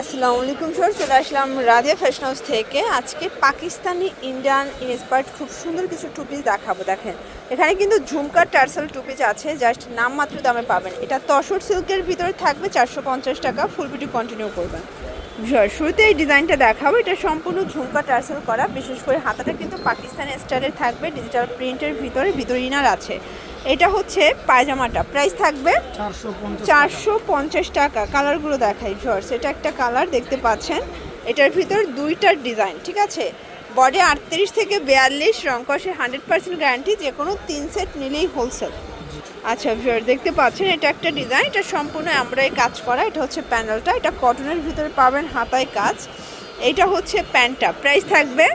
আসসালামু আলাইকুম স্যার চলে আসলাম রাদিয়া ফ্যাশন হাউস থেকে। আজকে পাকিস্তানি ইন্ডিয়ান ইন্সপায়ার্ড খুব সুন্দর কিছু টুপিস দেখাবো, দেখেন। এখানে কিন্তু ঝুমকার টার্সেল টুপিস আছে জাস্ট নামমাত্র দামে পাবেন। এটা তসর সিল্কের ভিতরে থাকবে চারশো পঞ্চাশ টাকা ফুল ভিডিও কন্টিনিউ করবেন। শুরুতে এই ডিজাইনটা দেখাবো। এটা সম্পূর্ণ ঝুমকা টার্সেল করা, বিশেষ করে হাতাটা কিন্তু পাকিস্তানি স্টাইলের থাকবে ডিজিটাল প্রিন্টের ভিতরে ভিতরে ইনার আছে। এটা হচ্ছে পায়জামাটা। প্রাইস থাকবে চারশো পঞ্চাশ টাকা। কালারগুলো দেখাই জর্স এটা একটা কালার দেখতে পাচ্ছেন। এটার ভিতর দুইটার ডিজাইন ঠিক আছে? বডি আটত্রিশ থেকে বিয়াল্লিশ রংকসে হান্ড্রেড পার্সেন্ট গ্যারান্টি যে কোনো তিন সেট নিলেই হোলসেল আচ্ছা ভিউয়ার দেখতে পাচ্ছেন এটা একটা ডিজাইন এটা সম্পূর্ণ আমরাই কাজ করা। এটা হচ্ছে প্যানেলটা এটা কটনের ভিতরে পাবেন হাতায় কাজ। এটা হচ্ছে প্যান্টটা। প্রাইস থাকবে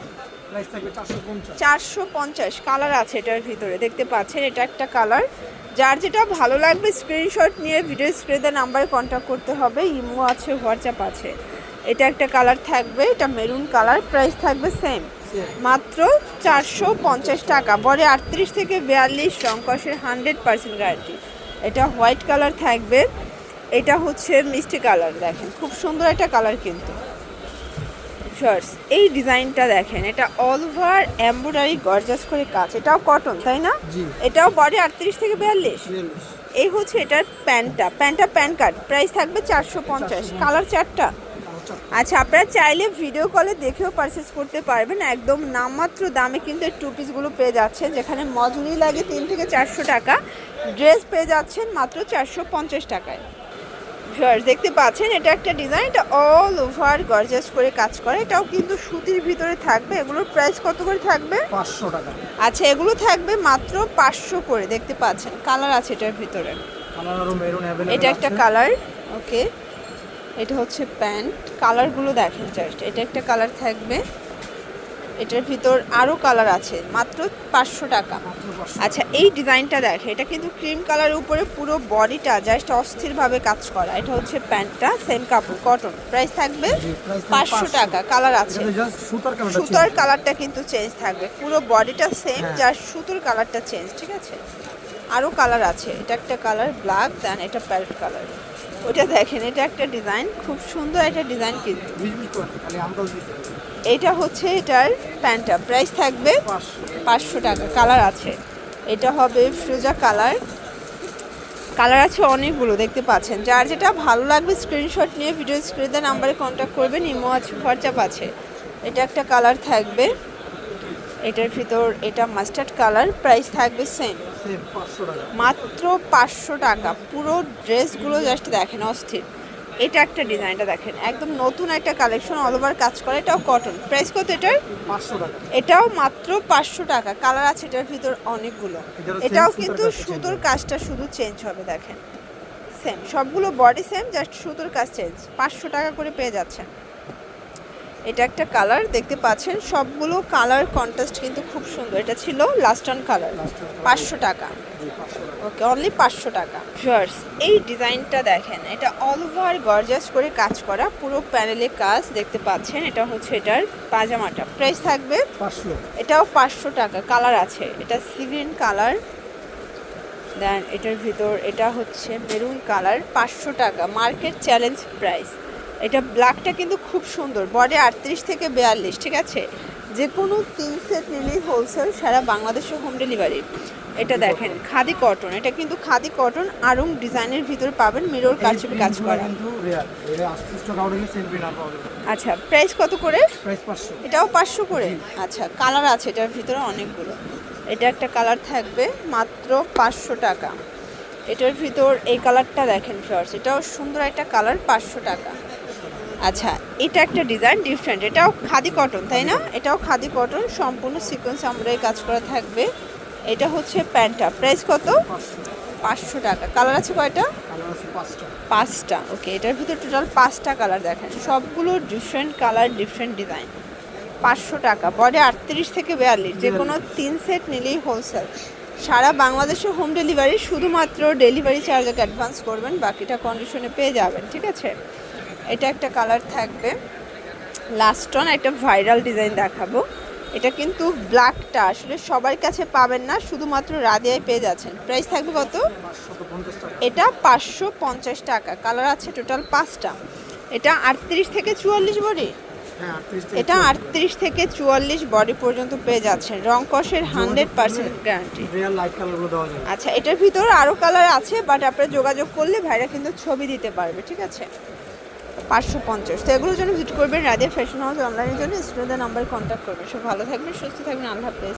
চারশো পঞ্চাশ। কালার আছে এটার ভিতরে দেখতে পাচ্ছেন এটা একটা কালার যার যেটা ভালো লাগবে স্ক্রিনশট নিয়ে ভিডিও স্ক্রিনে নাম্বারে কন্ট্যাক্ট করতে হবে ইমো আছে হোয়াটসঅ্যাপ আছে। এটা একটা কালার থাকবে এটা মেরুন কালার প্রাইস থাকবে সেম মাত্র চারশো পঞ্চাশ টাকা বড়ে আটত্রিশ থেকে বিয়াল্লিশ রংকসের হান্ড্রেড পার্সেন্ট গ্যারান্টি এটা হোয়াইট কালার থাকবে এটা হচ্ছে মিষ্টি কালার দেখেন খুব সুন্দর একটা কালার কিন্তু। শর্টস এই ডিজাইনটা দেখেন এটা অল ওভার এমব্রয়ডারি গর্জাস করে কাজ। এটাও কটন তাই না? জি। এটাও বডি আটত্রিশ থেকে বিয়াল্লিশ? এই হচ্ছে এটার প্যান্টটা। প্যান্টটা প্যান কার্ড প্রাইস থাকবে চারশো পঞ্চাশ। কালার চারটা আচ্ছা আপনারা চাইলে ভিডিও কলে দেখেও পারচেস করতে পারবেন। একদম নামমাত্র দামে কিন্তু এই টু পিসগুলো পেয়ে যাচ্ছেন যেখানে মজুরি লাগে তিন থেকে চারশো টাকা। ড্রেস পেয়ে যাচ্ছেন মাত্র চারশো পঞ্চাশ টাকায়। ভিউয়ার্স দেখতে পাচ্ছেন এটা একটা ডিজাইন এটা অল ওভার গর্জাস করে কাজ করে। এটাও কিন্তু সুতির ভিতরে থাকবে। এগুলোর প্রাইস কত করে থাকবে? পাঁচশো টাকা। আচ্ছা এগুলো থাকবে মাত্র পাঁচশো করে। দেখতে পাচ্ছেন কালার আছে এটার ভিতরে। এটা একটা কালার ওকে এটা হচ্ছে প্যান্ট। কালারগুলো দেখেন জাস্ট এটা একটা কালার থাকবে। এটার ভিতর আরও কালার আছে মাত্র পাঁচশো টাকা। আচ্ছা এই ডিজাইনটা দেখে এটা কিন্তু ক্রিম কালারের উপরে পুরো বডিটা জাস্ট অস্থিরভাবে কাজ করা। এটা হচ্ছে প্যান্টটা সেম কাপড় কটন প্রাইস থাকবে পাঁচশো টাকা কালার আছে। সুতার কালারটা কিন্তু চেঞ্জ থাকবে। পুরো বডিটা সেম। যার সুতোর কালারটা চেঞ্জ ঠিক আছে? আরও কালার আছে। এটা একটা কালার ব্ল্যাক দেন এটা প্যারেট কালার ওটা দেখেন, এটা একটা ডিজাইন খুব সুন্দর একটা ডিজাইন কিন্তু। এটা হচ্ছে এটার প্যান্টটা প্রাইস থাকবে পাঁচশো টাকা কালার আছে। এটা হবে ফ্রোজা কালার কালার আছে অনেকগুলো, দেখতে পাচ্ছেন। যার যেটা ভালো লাগবে স্ক্রিনশট নিয়ে ভিডিও স্ক্রিনে নাম্বারে কন্ট্যাক্ট করবেন, ইমো আছে হোয়াটসঅ্যাপ আছে। এটা একটা কালার থাকবে। এটার ভিতর এটা মাস্টার্ড কালার প্রাইস থাকবে সেম মাত্র পাঁচশো টাকা। পুরো ড্রেসগুলো জাস্ট দেখেন অস্থির। এটা একটা ডিজাইনটা দেখেন। একদম নতুন একটা কালেকশন অল ওভার কাজ করে। এটাও কটন প্রাইস কত এটার? এটাও মাত্র পাঁচশো টাকা। কালার আছে এটার ভিতর অনেকগুলো। এটাও কিন্তু সুতোর। কাজটা শুধু চেঞ্জ হবে দেখেন। সেম সবগুলো বডি সেম জাস্ট সুতোর কাজ চেঞ্জ পাঁচশো টাকা করে পেয়ে যাচ্ছেন। এটা একটা কালার দেখতে পাচ্ছেন সবগুলো কালার কন্ট্রাস্ট কিন্তু খুব সুন্দর। এটা ছিল লাস্ট অন কালার পাঁচশো টাকা। ওকে অনলি পাঁচশো টাকা। ভিউয়ার্স এই ডিজাইনটা দেখেন এটা অল ওভার গর্জাস করে কাজ করা পুরো প্যানেলে কাজ দেখতে পাচ্ছেন এটা হচ্ছে এটার পাজামাটা। প্রাইস থাকবে পাঁচশো। এটাও পাঁচশো টাকা কালার আছে। এটা সিগ্রিন কালার দেন এটার ভিতর এটা হচ্ছে মেরুন কালার পাঁচশো টাকা। মার্কেট চ্যালেঞ্জ প্রাইস এটা ব্ল্যাকটা কিন্তু খুব সুন্দর। বডি আটত্রিশ থেকে বিয়াল্লিশ ঠিক আছে? যে কোনো তিন সেট নিলেই হোলসেল সারা বাংলাদেশে হোম ডেলিভারি এটা দেখেন খাদি কটন এটা কিন্তু খাদি কটন আরং ডিজাইনের ভিতর পাবেন মিরর কাছে কাজ করা। আচ্ছা প্রাইস কত করে? এটাও পাঁচশো করে? আচ্ছা কালার আছে এটার ভিতরে অনেকগুলো। এটা একটা কালার থাকবে মাত্র পাঁচশো টাকা। এটার ভিতর এই কালারটা দেখেন ফ্লাওয়ার্স এটাও সুন্দর একটা কালার পাঁচশো টাকা। আচ্ছা এটা একটা ডিজাইন ডিফারেন্ট এটাও খাদি কটন তাই না? এটাও খাদি কটন সম্পূর্ণ সিকোয়েন্স আমরাই কাজ করা থাকবে। এটা হচ্ছে প্যান্টটা। প্রাইস কত? পাঁচশো টাকা। কালার আছে কয়টা? পাঁচটা। পাঁচটা। ওকে এটার ভিতর টোটাল পাঁচটা কালার দেখেন। সবগুলো ডিফারেন্ট কালার ডিফারেন্ট ডিজাইন পাঁচশো টাকা। বডি আটত্রিশ থেকে বিয়াল্লিশ। যে কোনো তিন সেট নিলেই হোলসেল সারা বাংলাদেশে হোম ডেলিভারি শুধুমাত্র ডেলিভারি চার্জ অ্যাডভান্স করবেন বাকিটা কন্ডিশনে পেয়ে যাবেন ঠিক আছে? এটা একটা কালার থাকবে। লাস্ট অন একটা ভাইরাল ডিজাইন দেখাবো। এটা কিন্তু ব্ল্যাকটা আসলে সবার কাছে পাবেন না শুধুমাত্র রাদিয়ায় পেয়ে যাচ্ছেন। প্রাইস থাকবে কত? এটা পাঁচশো পঞ্চাশ টাকা। কালার আছে টোটাল পাঁচটা। এটা আটত্রিশ থেকে চুয়াল্লিশ বডি হ্যাঁ এটা আটত্রিশ থেকে চুয়াল্লিশ বডি পর্যন্ত পেয়ে যাচ্ছেন। রং কষের হান্ড্রেড পার্সেন্ট গ্যারান্টি আচ্ছা এটার ভিতরে আরও কালার আছে বাট আপনারা যোগাযোগ করলে ভাইরা কিন্তু ছবি দিতে পারবে ঠিক আছে? পাঁচশো পঞ্চাশ। তো এগুলোর জন্য ভিজিট করবেন রাধে ফ্যাশন হাউস অনলাইনের জন্য স্টুডেন্টদের নাম্বার কন্ট্যাক্ট করবেন। সব ভালো থাকবেন, সুস্থ থাকবেন, আল্লাহ হাফেজ।